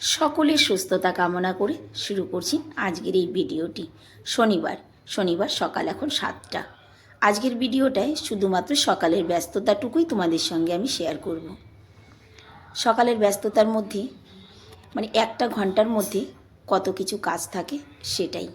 সকলের সুস্থতা কামনা করে শুরু করছি আজকের এই ভিডিওটি। শনিবার শনিবার সকাল এখন সাতটা। আজকের ভিডিওটায় শুধুমাত্র সকালের ব্যস্ততাটুকুই তোমাদের সঙ্গে আমি শেয়ার করব। সকালের ব্যস্ততার মধ্যে মানে একটা ঘণ্টার মধ্যে কত কিছু কাজ থাকে সেটাই।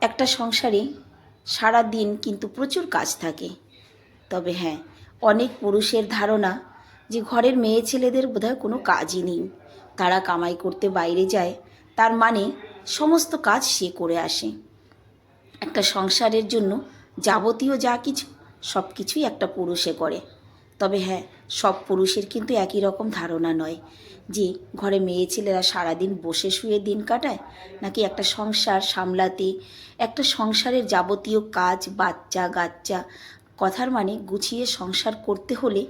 একটা সংসারে সারা দিন কিন্তু প্রচুর কাজ থাকে। তবে হ্যাঁ অনেক পুরুষের ধারণা যে ঘরের মেয়ে ছেলেদের বোধহয় কোনো কাজই নেই। তারা কামাই করতে বাইরে যায়, তার মানে সমস্ত কাজ সে করে আসে। একটা সংসারের জন্য যাবতীয় যা কিছু, সব কিছুই একটা পুরুষে করে। তবে হ্যাঁ সব পুরুষের কিন্তু একই রকম ধারণা নয় যে ঘরে মেয়ে ছেলেরা সারাদিন বসে শুয়ে দিন কাটায়, নাকি একটা সংসার সামলাতে, একটা সংসারের যাবতীয় কাজ, বাচ্চা, গাচ্চা, কথার মানে গুছিয়ে সংসার করতে হলে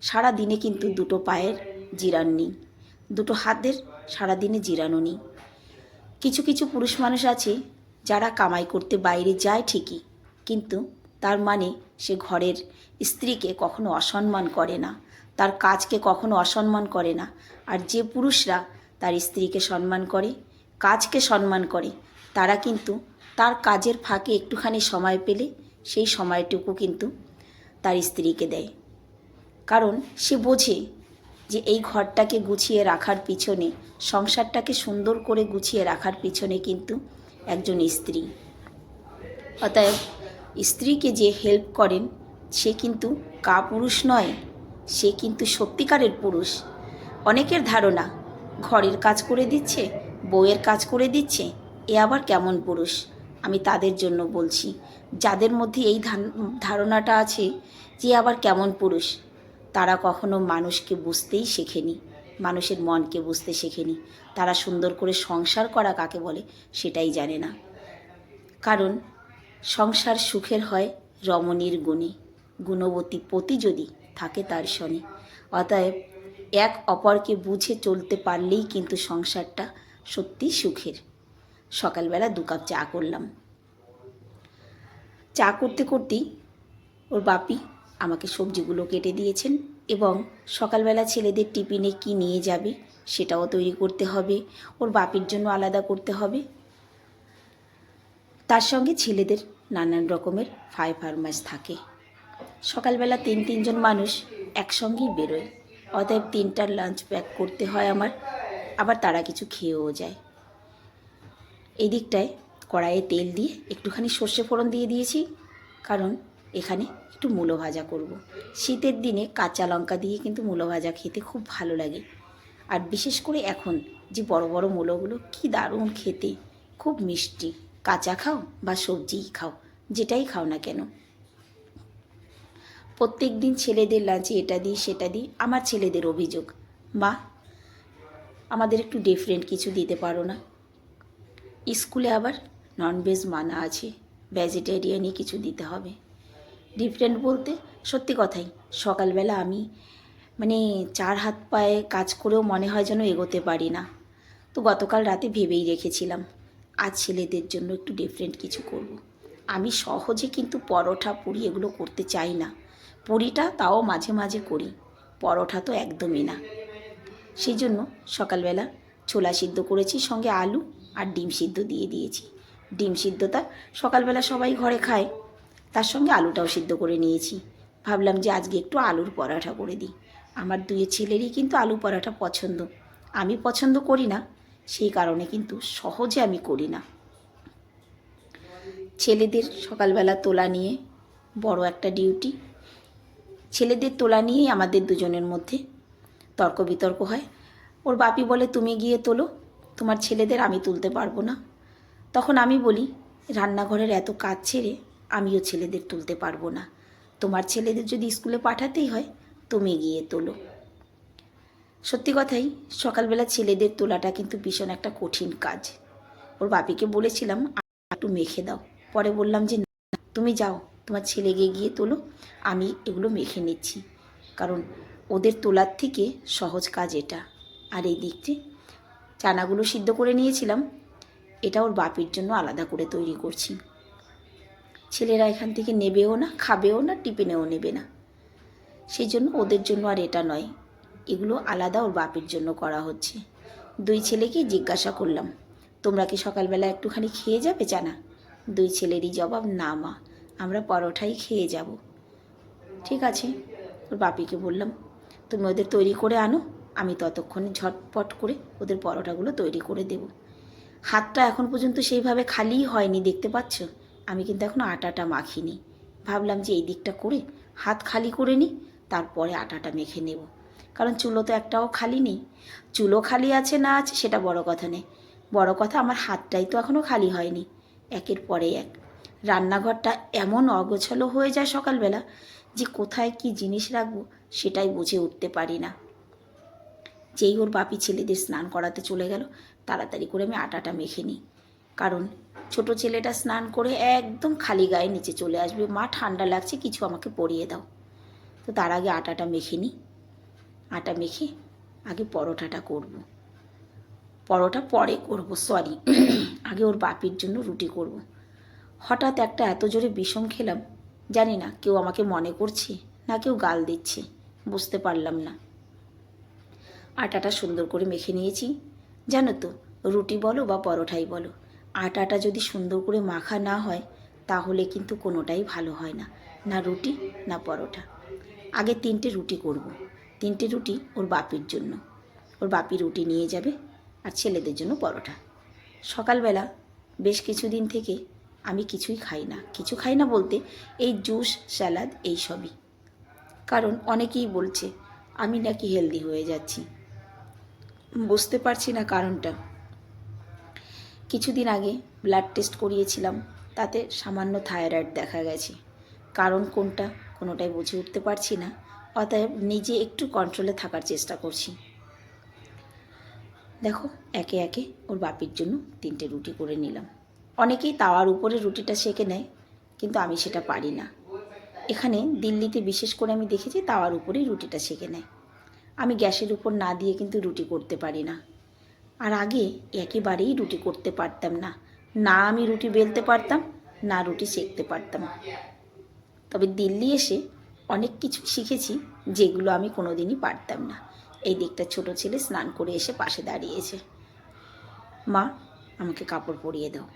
সারা দিনে কিন্তু দুটো পায়ের জিরান নেই। দুটো হাতের সারাদিনে জিরানো নেই। কিছু কিছু পুরুষ মানুষ আছে যারা কামাই করতে বাইরে যায় ঠিকই, কিন্তু তার মানে সে ঘরের স্ত্রীকে কখনো অসম্মান করে না, তার কাজকে কখনো অসম্মান করে না। আর যে পুরুষরা তার স্ত্রীকে সম্মান করে, কাজকে সম্মান করে, তারা কিন্তু তার কাজের ফাঁকে একটুখানি সময় পেলে সেই সময়টুকু কিন্তু তার স্ত্রীকে দেয়। কারণ সে বোঝে যে এই ঘরটাকে গুছিয়ে রাখার পিছনে, সংসারটাকে সুন্দর করে গুছিয়ে রাখার পিছনে কিন্তু একজন স্ত্রী। অতএব স্ত্রীকে যে হেল্প করেন, সে কিন্তু কা পুরুষ নয়, সে কিন্তু সত্যিকারের পুরুষ। অনেকের ধারণা, ঘরের কাজ করে দিচ্ছে, বউয়ের কাজ করে দিচ্ছে, এ আবার কেমন পুরুষ? আমি তাদের জন্য বলছি, যাদের মধ্যে এই ধারণাটা আছে যে আবার কেমন পুরুষ? তারা কখনো মানুষকে বুঝতেই শেখেনি, মানুষের মনকে বুঝতে শেখেনি। তারা সুন্দর করে সংসার করা কাকে বলে সেটাই জানে না। কারণ সংসার সুখের হয় রমণীর গুণে, গুণবতী পতি যদি থাকে তার শনে অতএব এক অপরকে বুঝে চলতে পারলেই কিন্তু সংসারটা সত্যি সুখের। সকালবেলা দু কাপ চা করলাম। চা করতে করতেই ওর বাপি আমাকে সবজিগুলো কেটে দিয়েছেন এবং সকালবেলা ছেলেদের টিফিনে কি নিয়ে যাবে সেটাও তৈরি করতে হবে, ওর বাপির জন্য আলাদা করতে হবে। তার সঙ্গে ছেলেদের নানান রকমের ফাই ফার্মাস থাকে। সকালবেলা তিন তিনজন মানুষ একসঙ্গেই বেরোয়। অতএব তিনটার লাঞ্চ প্যাক করতে হয় আমার, আবার তারা কিছু খেয়েও যায়। এই দিকটায় কড়াইয়ে তেল দিয়ে একটুখানি সর্ষে ফোড়ন দিয়ে দিয়েছি, কারণ এখানে একটু মূলো ভাজা করব। শীতের দিনে কাঁচা লঙ্কা দিয়ে কিন্তু মূলো ভাজা খেতে খুব ভালো লাগে। আর বিশেষ করে এখন যে বড় বড় মূলোগুলো কি দারুণ খেতে, খুব মিষ্টি। কাঁচা খাও বা সবজিই খাও, যেটাই খাও না কেন। প্রত্যেক দিন ছেলেদের লাঞ্চে এটা দিই, সেটা দিই, আমার ছেলেদের অভিযোগ। মা, আমাদের একটু ডিফারেন্ট কিছু দিতে পারো না। স্কুলে আবার ননভেজ মানা আছে ভেজিটেরিয়ানই কিছু দিতে হবে। ডিফারেন্ট বলতে সত্যি কথাই। সকালবেলা আমি মানে চার হাত পায়ে কাজ করেও মনে হয় যেন এগোতে পারি না। তো গতকাল রাতে ভেবেই রেখেছিলাম, আজ ছেলেদের জন্য একটু ডিফারেন্ট কিছু করব। আমি সহজে কিন্তু পরোটা পুরি এগুলো করতে চাই না। পুরিটা তাও মাঝে মাঝে করি, পরোটা তো একদমই না। সেই জন্য সকালবেলা ছোলা সিদ্ধ করেছি, সঙ্গে আলু আর ডিম সিদ্ধ দিয়ে দিয়েছি। ডিম সিদ্ধটা সকালবেলা সবাই ঘরে খায় তার সঙ্গে আলুটাও সিদ্ধ করে নিয়েছি। ভাবলাম যে আজকে একটু আলুর পরাঠা করে দিই। আমার দুই ছেলেরই কিন্তু আলু পরাঠা পছন্দ। আমি পছন্দ করি না, সেই কারণে কিন্তু সহজে আমি করি না। ছেলেদের সকালবেলা তোলা নিয়ে বড় একটা ডিউটি। ছেলেদের তোলা নিয়েই আমাদের দুজনের মধ্যে তর্ক বিতর্ক হয়। ওর বাপি বলে, তুমি গিয়ে তোলো, তোমার ছেলেদের আমি তুলতে পারব না। তখন আমি বলি, রান্নাঘরের এত কাজ ছেড়ে আমিও ছেলেদের তুলতে পারব না। তোমার ছেলেদের যদি স্কুলে পাঠাতেই হয়, তুমি গিয়ে তোলো। সত্যি কথাই, সকালবেলা ছেলেদের তোলাটা কিন্তু ভীষণ একটা কঠিন কাজ। ওর বাপিকে বলেছিলাম, একটু মেখে দাও। পরে বললাম যে তুমি যাও, তোমার ছেলে গিয়ে গিয়ে তোলো, আমি এগুলো মেখে নিচ্ছি। কারণ ওদের তোলার থেকে সহজ কাজ এটা। আর এই দিকটি চানাগুলো সিদ্ধ করে নিয়েছিলাম, এটা ওর বাপির জন্য আলাদা করে তৈরি করছি। ছেলেরা এখান থেকে নেবেও না, খাবেও না, টিফিনেও নেবে না। সেই জন্য ওদের জন্য আর এটা নয়। এগুলো আলাদা ওর বাপের জন্য করা হচ্ছে। দুই ছেলেকে জিজ্ঞাসা করলাম, তোমরা কি সকালবেলা একটুখানি খেয়ে যাবে জানা দুই ছেলেরই জবাব, না মা, আমরা পরোটাই খেয়ে যাব। ঠিক আছে। ওর বাপিকে বললাম, তুমি ওদের তৈরি করে আনো, আমি ততক্ষণে ঝটপট করে ওদের পরোটাগুলো তৈরি করে দেব। হাতটা এখন পর্যন্ত সেইভাবে খালিই হয়নি, দেখতে পাচ্ছ? আমি কিন্তু এখনও আটাটা মাখিনি। ভাবলাম যে এই দিকটা করে হাত খালি করে নিই, তারপরে আটাটা মেখে নেব। কারণ চুলো তো একটাও খালি নেই। চুলো খালি আছে না আছে সেটা বড় কথা নেই বড় কথা আমার হাতটাই তো এখনও খালি হয়নি। একের পরে এক। রান্নাঘরটা এমন অগোছালো হয়ে যায় সকালবেলা যে কোথায় কি জিনিস রাখব সেটাই বুঝে উঠতে পারি না। যেই ওর বাপি ছেলেদের স্নান করাতে চলে গেল, তাড়াতাড়ি করে আমি আটাটা মেখে নিই। কারণ ছোট ছেলেটা স্নান করে একদম খালি গায়ে নিচে চলে আসবে। মা, ঠান্ডা লাগছে, কিছু আমাকে পরিয়ে দাও। তো তার আগে আটাটা মেখে নিই আটা মেখে আগে পরোটাটা করব। পরোটা পরে করব, সরি। আগে ওর বাপির জন্য রুটি করব। হঠাৎ একটা এত জোরে বিষম খেলাম, জানি না কেউ আমাকে মনে করছে না কেউ গাল দিচ্ছে, বুঝতে পারলাম না। আটাটা সুন্দর করে মেখে নিয়েছি। জানো তো, রুটি বলো বা পরোটাই বলো। আটাটা যদি সুন্দর করে মাখা না হয়, তাহলে কিন্তু কোনোটাই ভালো হয় না। না রুটি, না পরোটা। আগে তিনটে রুটি করব। তিনটে রুটি ওর বাপির জন্য। ওর বাপি রুটি নিয়ে যাবে আর ছেলেদের জন্য পরোটা। সকালবেলা বেশ কিছুদিন থেকে আমি কিছুই খাই না। কিছু খাই না বলতে এই জুস, স্যালাদ, এই সবই। কারণ অনেকেই বলছে, আমি নাকি হেলদি হয়ে যাচ্ছি। বুঝতে পারছি না কারণটা। কিছুদিন আগে ব্লাড টেস্ট করিয়েছিলাম, তাতে সামান্য থাইরয়েড দেখা গেছে। কারণ কোনটা কোনোটাই বুঝে উঠতে পারছি না, অতএব নিজে একটু কন্ট্রোলে থাকার চেষ্টা করছি। দেখো, একে একে ওর বাপির জন্য তিনটে রুটি করে নিলাম। অনেকেই তাওয়ার উপরে রুটিটা সেকে নেয়, কিন্তু আমি সেটা পারি না। এখানে দিল্লিতে বিশেষ করে আমি দেখেছি তাওয়ার উপরেই রুটিটা সেকে নেয়। আমি গ্যাসের উপর না দিয়ে কিন্তু রুটি করতে পারি না। আর আগে একেবারেই রুটি করতে পারতাম না। না আমি রুটি বেলতে পারতাম, না রুটি সেকতে পারতাম। তবে দিল্লি এসে অনেক কিছু শিখেছি যেগুলো আমি কোনোদিনই পারতাম না। এই দিকটা ছোট ছেলে স্নান করে এসে পাশে দাঁড়িয়েছে। মা, আমাকে কাপড় পরিয়ে দাও।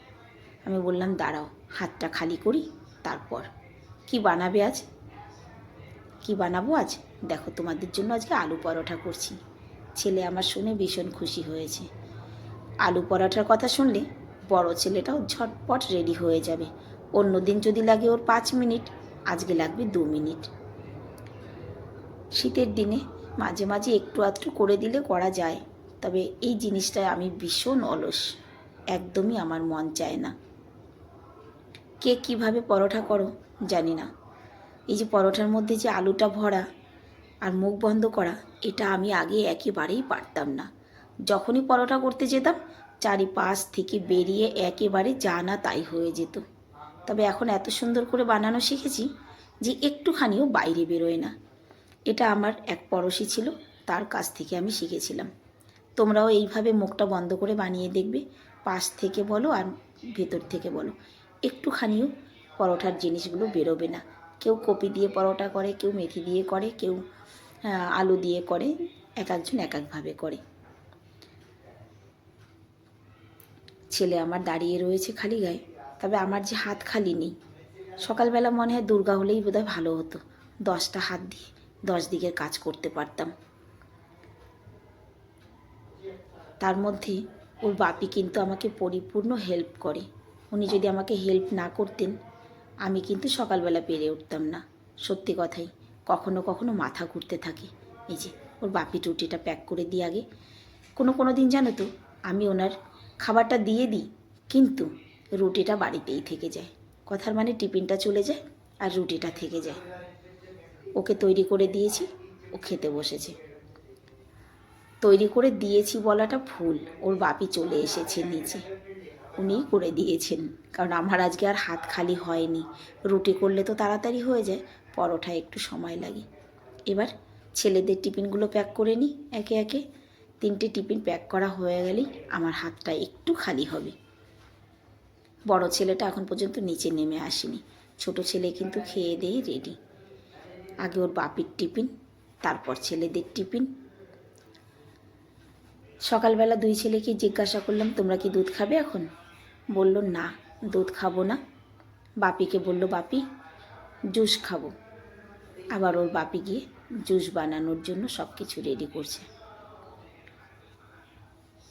আমি বললাম, দাঁড়াও, হাতটা খালি করি, তারপর। কি বানাবে আজ? কি বানাবো আজ? দেখো, তোমাদের জন্য আজকে আলু পরোটা করছি। ছেলে আমার শুনে ভীষণ খুশি হয়েছে। আলু পরোটার কথা শুনলে বড় ছেলেটাও ঝটপট রেডি হয়ে যাবে। অন্য দিন যদি লাগে ওর পাঁচ মিনিট, আজকে লাগবে দু মিনিট। শীতের দিনে মাঝে মাঝে একটু আধটু করে দিলে করা যায়, তবে এই জিনিসটায় আমি ভীষণ অলস। একদমই আমার মন চায় না। কে কীভাবে পরোটা করো জানি না। এই যে পরোটার মধ্যে যে আলুটা ভরা আর মুখ বন্ধ করা, এটা আমি আগে একেবারেই পারতাম না। যখনই পরোটা করতে যেতাম, চারিপাশ থেকে বেরিয়ে একেবারে যা না তাই হয়ে যেত। তবে এখন এত সুন্দর করে বানানো শিখেছি যে একটুখানিও বাইরে বেরোয় না। এটা আমার এক পড়শি ছিল, তার কাছ থেকে আমি শিখেছিলাম। তোমরাও এইভাবে মুখটা বন্ধ করে বানিয়ে দেখবে, পাশ থেকে বলো আর ভেতর থেকে বলো। একটুখানিও পরোটার জিনিসগুলো বেরোবে না। কেউ কপি দিয়ে পরোটা করে, কেউ মেথি দিয়ে করে, কেউ আলু দিয়ে করে, এক একজন এক একভাবে করে। ছেলে আমার দাঁড়িয়ে রয়েছে খালি গায়ে, তবে আমার যে হাত খালি নেই। সকালবেলা মনে হয় দুর্গা হলেই বোধহয় ভালো হতো, দশটা হাত দিয়ে দশ দিকের কাজ করতে পারতাম। তার মধ্যে ওর বাপি কিন্তু আমাকে পরিপূর্ণ হেল্প করে। উনি যদি আমাকে হেল্প না করতেন আমি কিন্তু সকালবেলা পেরে উঠতাম না। সত্যি কথাই, কখনো কখনো মাথা ঘুরতে থাকে। এই যে, ওর বাপি রুটিটা প্যাক করে দিই আগে। কোনো কোনো দিন জানো তো, আমি ওনার খাবারটা দিয়ে দিই, কিন্তু রুটিটা বাড়িতেই থেকে যায়। কথার মানে টিফিনটা চলে যায় আর রুটিটা থেকে যায়। ওকে তৈরি করে দিয়েছি, ও খেতে বসেছে। তৈরি করে দিয়েছি বলাটা ভুল, ওর বাপি চলে এসেছে নিচে। উনিই করে দিয়েছেন। কারণ আমার আজকে আর হাত খালি হয়নি। রুটি করলে তো তাড়াতাড়ি হয়ে যায় পরোটা একটু সময় লাগে। এবার ছেলেদের টিফিনগুলো প্যাক করে নিই একে একে। তিনটে টিফিন প্যাক করা হয়ে গেলেই আমার হাতটা একটু খালি হবে। বড় ছেলেটা এখন পর্যন্ত নিচে নেমে আসেনি। ছোট ছেলে কিন্তু খেয়ে দিয়ে রেডি আগে ওর বাপির টিফিন, তারপর ছেলেদের টিফিন। সকালবেলা দুই ছেলেকে জিজ্ঞাসা করলাম, তোমরা কি দুধ খাবে এখন? বলল, না, দুধ খাব না। বাপিকে বলল, বাপি, জুস খাব। আবার ওর বাপি গিয়ে জুস বানানোর জন্য সব কিছু রেডি করছে।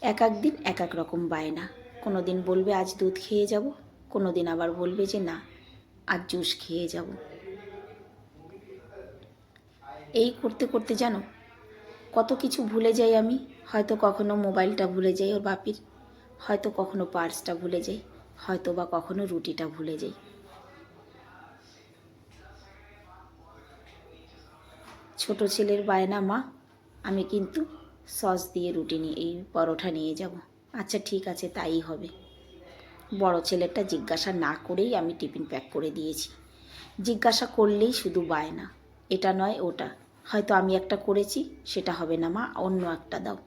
এক এক দিন এক এক রকম বায়না। কোনো দিন বলবে, আজ দুধ খেয়ে যাব। কোনো দিন আবার বলবে যে, না, আজ জুস খেয়ে যাব। এই করতে করতে জানো, কত কিছু ভুলে যাই আমি। হয়তো কখনো মোবাইলটা ভুলে যাই ওর বাপির। হয়তো কখনো পার্সটা ভুলে যাই, হয়তো বা কখনো রুটিটা ভুলে যাই। ছোট ছেলের বায়না, মা, আমি কিন্তু সস দিয়ে রুটি নিয়ে, এই পরোটা নিয়ে যাব। আচ্ছা ঠিক আছে, তাই হবে। বড় ছেলেটা জিজ্ঞাসা না করেই আমি টিফিন প্যাক করে দিয়েছি। জিজ্ঞাসা করলেই শুধু বায়না। এটা নয়, ওটা। হয়তো আমি একটা করেছি, সেটা হবে না, মা, অন্য একটা দাও।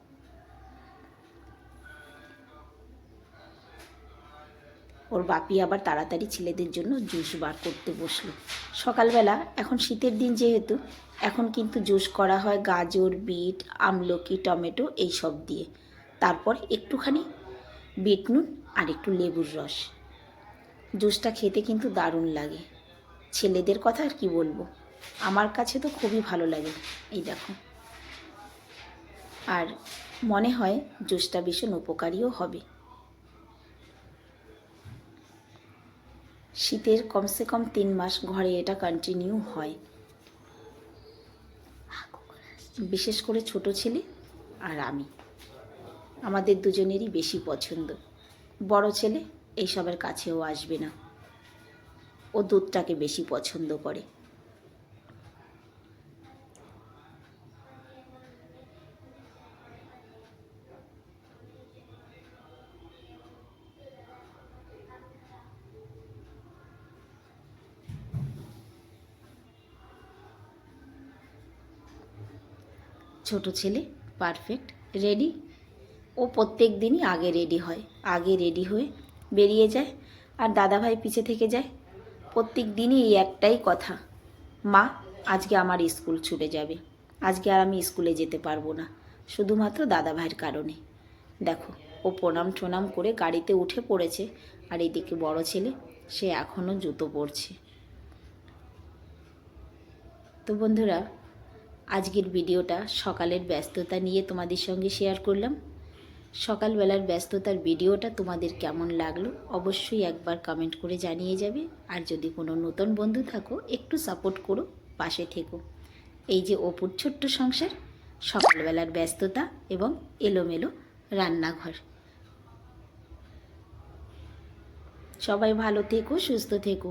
ওর বাপি আবার তাড়াতাড়ি ছেলেদের জন্য জুস বার করতে বসল। সকালবেলা, এখন শীতের দিন যেহেতু, এখন কিন্তু জুস করা হয় গাজর, বিট, আমলকি, টমেটো এই সব দিয়ে। তারপর একটুখানি বিট নুন আর একটু লেবুর রস। জুসটা খেতে কিন্তু দারুণ লাগে। ছেলেদের কথা আর কি বলব? আমার কাছে তো খুবই ভালো লাগে, এই দেখো। আর মনে হয় জুসটা ভীষণ উপকারীও হবে। শীতের কমসে কম তিন মাস ঘরে এটা কন্টিনিউ হয়। বিশেষ করে ছোট ছেলে আর আমি। আমাদের দুজনেরই বেশি পছন্দ। বড় ছেলে এইসবের কাছেও আসবে না। ও দুধটাকে বেশি পছন্দ করে। ছোট ছেলে পারফেক্ট রেডি ও প্রত্যেক দিনই আগে রেডি হয়, আগে রেডি হয়ে বেরিয়ে যায় আর দাদাভাই পিছে থেকে যায়। প্রত্যেক দিনই এই একটাই কথা, মা, আজকে আমার স্কুল ছুটে যাবে, আজকে আর আমি স্কুলে যেতে পারব না। শুধুমাত্র দাদাভাইয়ের কারণে। দেখো, ও প্রণাম টোনাম করে গাড়িতে উঠে পড়েছে আর এদিকে বড় ছেলে, সে এখনও জুতো পরছে। তো বন্ধুরা আজকের ভিডিওটা সকালের ব্যস্ততা নিয়ে তোমাদের সঙ্গে শেয়ার করলাম। সকালবেলার ব্যস্ততার ভিডিওটা তোমাদের কেমন লাগল অবশ্যই একবার কমেন্ট করে জানিয়ে যাবে। আর যদি কোনো নতুন বন্ধু থাকো, একটু সাপোর্ট করো, পাশে থেকো। এই যে অপুর ছোট্ট সংসার, সকালবেলার ব্যস্ততা এবং এলোমেলো রান্নাঘর। সবাই ভালো থেকো, সুস্থ থেকো।